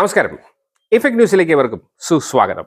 നമസ്കാരം. ഇഫക്ട് ന്യൂസിലേക്ക് ഏവർക്കും സുസ്വാഗതം.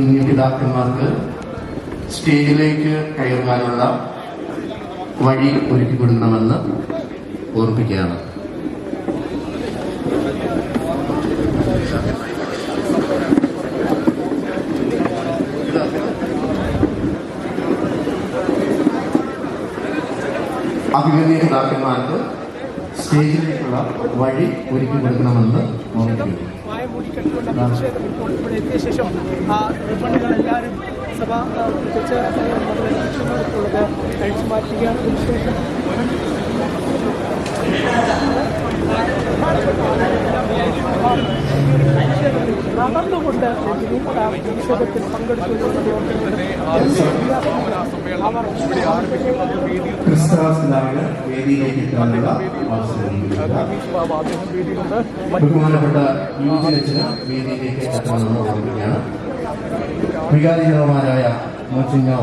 പിതാക്കന്മാർക്ക് സ്റ്റേജിലേക്ക് കയറുവാനുള്ള വഴി ഒരുക്കി കൊടുക്കണമെന്ന് ഓർപ്പിക്കുകയാണ്. അഭിമന്യ പിതാക്കന്മാർക്ക് സ്റ്റേജിലേക്കുള്ള വഴി ഒരുക്കി കൊടുക്കണമെന്ന് ഓർമ്മിക്കുന്നു. എത്തിയ ശേഷം ആ സഭ അതിനുശേഷം നടന്നുകൊണ്ട് ആ പ്രതിഷേധത്തിൽ പങ്കെടുത്തുകൊണ്ട് അവർ ഇവിടെ ആരംഭിക്കുന്നത് വേദിയിൽ ക്രിസ്തുവാസിനാണ് വേദിയിലേക്ക് എത്താനുള്ള അവസരം അദ്ദേഹം വേദിയിലുണ്ട് ബഹുമാനപ്പെട്ട യുവജനത്തിന് വേദിയിലേക്ക് എത്തണമെന്ന് ഓർമ്മിക്കുകയാണ്. വികാരികരമാരായ മോച്ചിങ്ങോ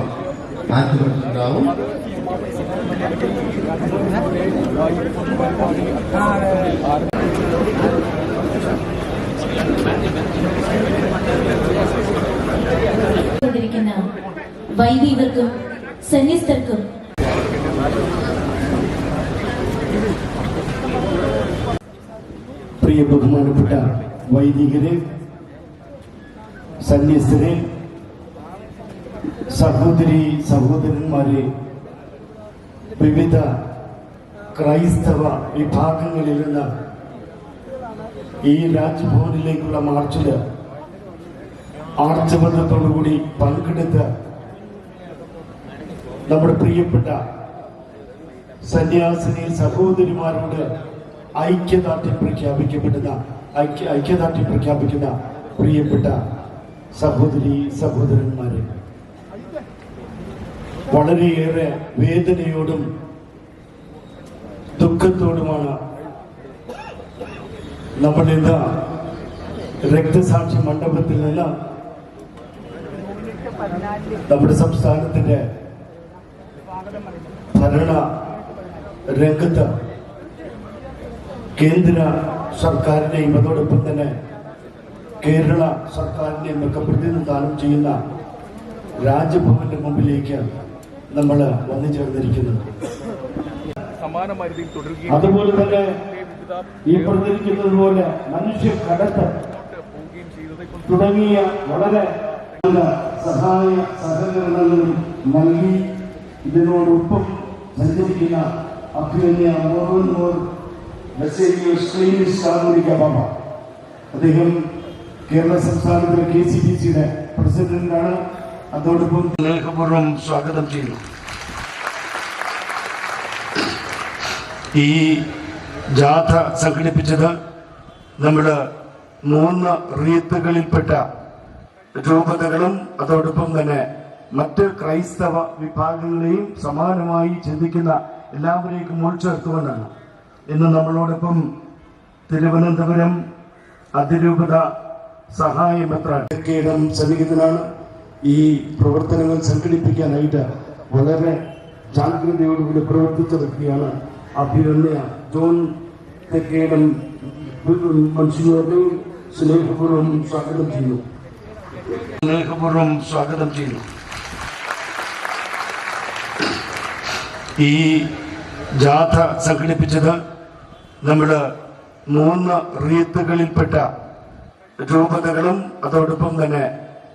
Thank കൊണ്ടിരിക്കുന്ന വൈദികർക്കും സന്യസ്തർക്കും പ്രിയ ബഹുമാനപ്പെട്ട വൈദികരെ സന്യസ്തരെ സഹോദരി സഹോദരന്മാരെ വിവിധ ക്രൈസ്തവ വിഭാഗങ്ങളിലുള്ള ഈ രാജ്ഭവനിലേക്കുള്ള മാർച്ചിൽ ആർച്ചബന്ധത്തോടുകൂടി പങ്കെടുത്ത് നമ്മുടെ പ്രിയപ്പെട്ട സന്യാസിനി സഹോദരിമാരോട് ഐക്യദാർഢ്യം പ്രഖ്യാപിക്കപ്പെടുന്ന ഐക്യ ഐക്യദാർഢ്യം പ്രഖ്യാപിക്കുന്ന പ്രിയപ്പെട്ട സഹോദരി സഹോദരന്മാരെ. വളരെയേറെ വേദനയോടും ദുഃഖത്തോടുമാണ് നമ്മൾ ഇന്ന് രക്തസാക്ഷി മണ്ഡപത്തിൽ നിന്ന് നമ്മുടെ സംസ്ഥാനത്തിന്റെ ഭരണ രംഗത്ത് കേന്ദ്ര സർക്കാരിനെയും അതോടൊപ്പം തന്നെ കേരള സർക്കാരിനെയും ഒക്കെ പ്രതിനിധാനം ചെയ്യുന്ന രാജ്ഭവന്റെ മുമ്പിലേക്ക് നമ്മൾ വന്നു ചേർന്നിരിക്കുന്നത് അതുപോലെ തന്നെ ഈ പറഞ്ഞിരിക്കുന്നത് പോലെ മനുഷ്യ കടത്ത് തുടങ്ങിയ വളരെ നല്ല സഹായ സഹകരണങ്ങളും നൽകി ഇതിനോടൊപ്പം സഞ്ചരിക്കുന്ന അഭിനയ മോഹൻമോർ ബാബ അദ്ദേഹം കേരള സംസ്ഥാനത്തിലെ കെ സി ബി സിയുടെ പ്രസിഡന്റാണ്. അതോടൊപ്പം സ്നേഹപൂർവം സ്വാഗതം ചെയ്യുന്നു. ഈ ജാഥ സംഘടിപ്പിച്ചത് നമ്മുടെ മൂന്ന് റീത്തുകളിൽപ്പെട്ട രൂപതകളും അതോടൊപ്പം തന്നെ മറ്റ് ക്രൈസ്തവ വിഭാഗങ്ങളെയും സമാനമായി ചിന്തിക്കുന്ന എല്ലാവരെയും ഉൾച്ചേർത്തുകൊണ്ടാണ് ഇന്ന് നമ്മളോടൊപ്പം തിരുവനന്തപുരം അതിരൂപത സഹായമെത്രാൻ സന്നിഹിതനാണ് ഈ പ്രവർത്തനങ്ങൾ സംഘടിപ്പിക്കാനായിട്ട് വളരെ ജാഗ്രതയോടുകൂടി പ്രവർത്തിച്ചു നിൽക്കുകയാണ് അഭിനന്ദ ജോൺ തെക്കേടം മനുഷ്യരെയും സ്നേഹപൂർവം സ്വാഗതം ചെയ്യുന്നു. സ്നേഹപൂർവം സ്വാഗതം ചെയ്യുന്നു. ഈ ജാഥ സംഘടിപ്പിച്ചത് നമ്മുടെ മൂന്ന് റീത്തുകളിൽപ്പെട്ട രൂപതകളും അതോടൊപ്പം തന്നെ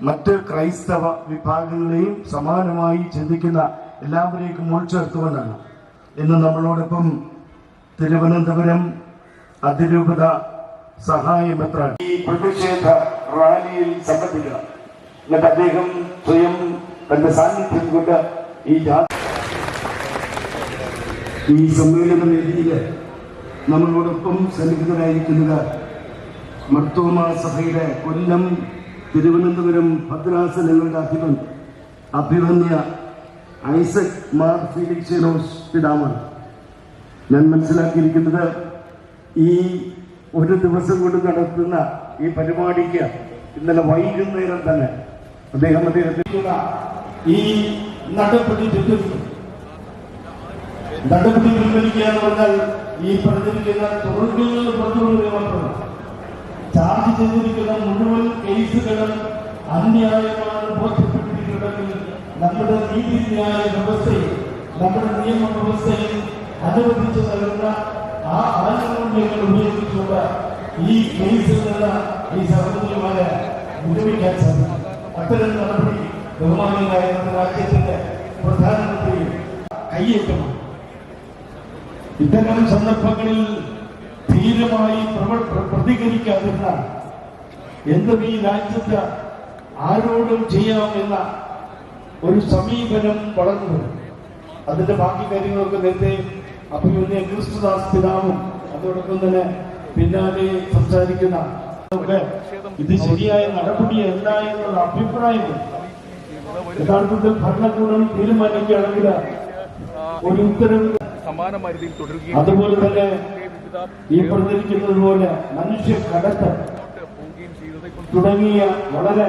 മറ്റ് ക്രൈസ്തവ വിഭാഗങ്ങളെയും സമാനമായി ചിന്തിക്കുന്ന എല്ലാവരെയും ഉൾച്ചേർത്തുകൊണ്ടാണ്. ഇന്ന് നമ്മളോടൊപ്പം തിരുവനന്തപുരം അതിരൂപത സഹായമെത്ര ഈ പ്രതിഷേധ റാലിയിൽ സംബന്ധിക്കുക എന്നിട്ട് അദ്ദേഹം സ്വയം തന്റെ സാന്നിധ്യം കൊണ്ട് ഈ ജാതി ഈ സമ്മേളന വേദിയിൽ നമ്മളോടൊപ്പം സന്നിഹിതരായിരിക്കുന്നത് മർത്തോമ സഭയുടെ കൊല്ലം തിരുവനന്തപുരം ഭദ്രാസനങ്ങളുടെ അധിപൻ അഭിമന്യ ഐസക് മാർ ഫിലിക്സിനോസ് പിതാമാണ് ഞാൻ മനസ്സിലാക്കിയിരിക്കുന്നത് ഈ ഒരു ദിവസം കൊണ്ട് നടത്തുന്ന ഈ പരിപാടിക്ക് ഇന്നലെ വൈകുന്നേരം തന്നെ അദ്ദേഹം അദ്ദേഹത്തിനുള്ള ഈ നടപടി നടപടി പിൻവലിക്കുക എന്ന് പറഞ്ഞാൽ ഈ പറഞ്ഞിരിക്കുന്ന തൊഴിലുകൾ പ്രതിരോധ മാത്രമാണ് ചാർജ് ചെയ്തിരിക്കുന്ന മുഴുവൻ കേസുകളും അന്യായമാണ് ബോധ്യപ്പെട്ടിട്ടുണ്ടെങ്കിൽ നമ്മുടെ നീതിന്യായ വ്യവസ്ഥയിൽ നമ്മുടെ നിയമ വ്യവസ്ഥയിൽ അനുവദിച്ചു നൽകുന്ന ആ ആനുകൂല്യങ്ങൾ ഉപയോഗിച്ചുകൊണ്ട് ഈ കേസിൽ നിന്ന് ഈ സഹോദരിമാരെ വിരമിക്കാൻ സാധിക്കും. അത്തരം നടപടി ബഹുമാനിയായ രാജ്യത്തിന്റെ പ്രധാനമന്ത്രി കയ്യേറ്റമാണ് ഇത്തരം സന്ദർഭങ്ങളിൽ ധീരമായി പ്രതികരിക്കാതിരുന്ന എന്തും ഈ രാജ്യത്ത് ആരോടും ചെയ്യാമെന്ന ഒരു സമീപനം വളർന്നു അതിന്റെ ബാക്കി കാര്യങ്ങളൊക്കെ നേരത്തെ അഭിമന്യ ക്രിസ്തുദാസ് പിതാവും അതോടൊപ്പം തന്നെ പിന്നാലെ സംസാരിക്കുന്ന ഇത് ശരിയായ നടപടിയല്ല എന്നുള്ള അഭിപ്രായം യഥാർത്ഥത്തിൽ ഭരണകൂടം തീരുമാനിക്കുകയാണെങ്കിൽ ഒരു ഉത്തരവ് അതുപോലെ തന്നെ ഈ പറഞ്ഞിരിക്കുന്നത് പോലെ മനുഷ്യ കടത്ത് തുടങ്ങിയ വളരെ